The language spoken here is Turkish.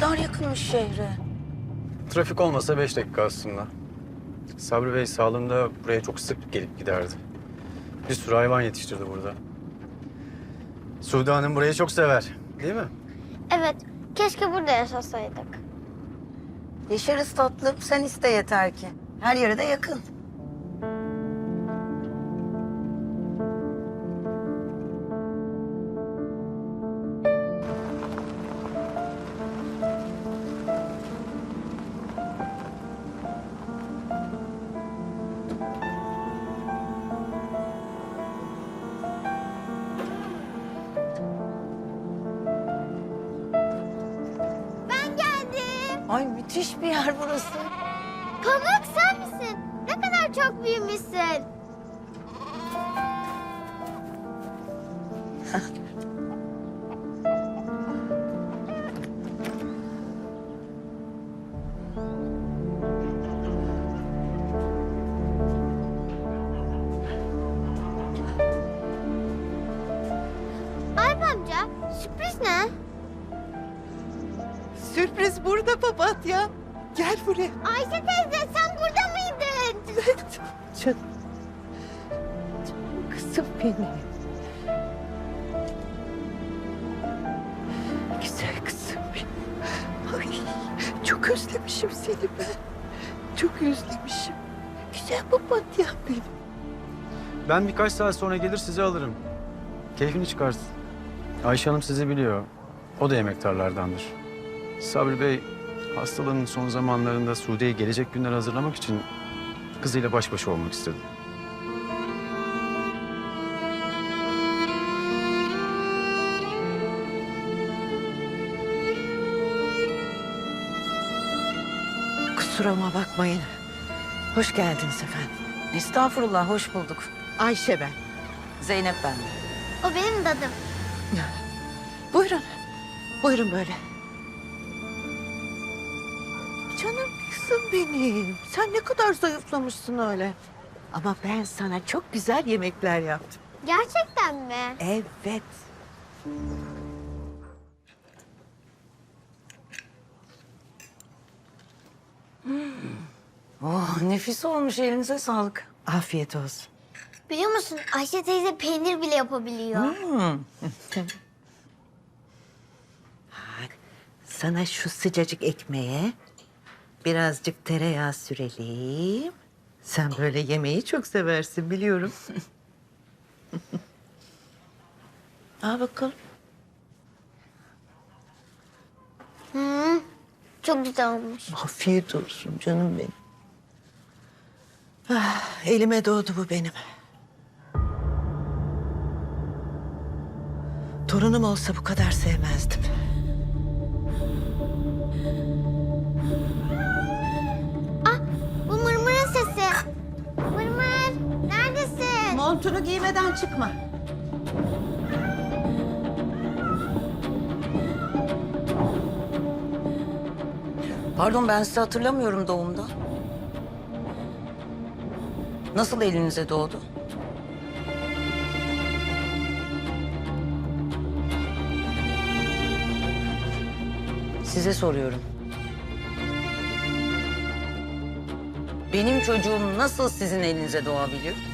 kadar yakınmış şehre. Trafik olmasa beş dakika aslında. Sabri Bey sağlığında buraya çok sık gelip giderdi. Bir sürü hayvan yetiştirdi burada. Sude Hanım burayı çok sever. Değil mi? Evet, keşke burada yaşasaydık. Yaşarız tatlım. Sen iste yeter ki. Her yere de yakın. Ay müthiş bir yer burası. Pamuk sen misin? Ne kadar çok büyümüşsün. Alp amca, sürpriz ne? Sürpriz burada papatya. Gel buraya. Ayşe teyze sen burada mıydın? Canım. Canım kızım benim. Güzel kızım benim. Ay, çok özlemişim seni ben. Çok özlemişim. Güzel papatya benim. Ben birkaç saat sonra gelir sizi alırım. Keyfini çıkarsın. Ayşe Hanım sizi biliyor. O da yemektarlardandır. Sabri Bey hastalığının son zamanlarında Sude'ye gelecek günler hazırlamak için kızıyla baş başa olmak istedi. Kusuruma bakmayın. Hoş geldiniz efendim. Estağfurullah, hoş bulduk. Ayşe ben. Zeynep ben. O benim dadım. Buyurun. Buyurun böyle. Canım kızım benim. Sen ne kadar zayıflamışsın öyle. Ama ben sana çok güzel yemekler yaptım. Gerçekten mi? Evet. Oh, nefis olmuş. Elinize sağlık. Afiyet olsun. Biliyor musun Ayşe teyze peynir bile yapabiliyor. Sana şu sıcacık ekmeğe birazcık tereyağı sürelim. Sen böyle yemeği çok seversin biliyorum. Al bakalım. Hı, çok güzel olmuş. Afiyet olsun canım benim. Ah, elime doğdu bu benim. Torunum olsa bu kadar sevmezdim. Montunu giymeden çıkma. Pardon ben sizi hatırlamıyorum doğumda. Nasıl elinize doğdu? Size soruyorum. Benim çocuğum nasıl sizin elinize doğabiliyor?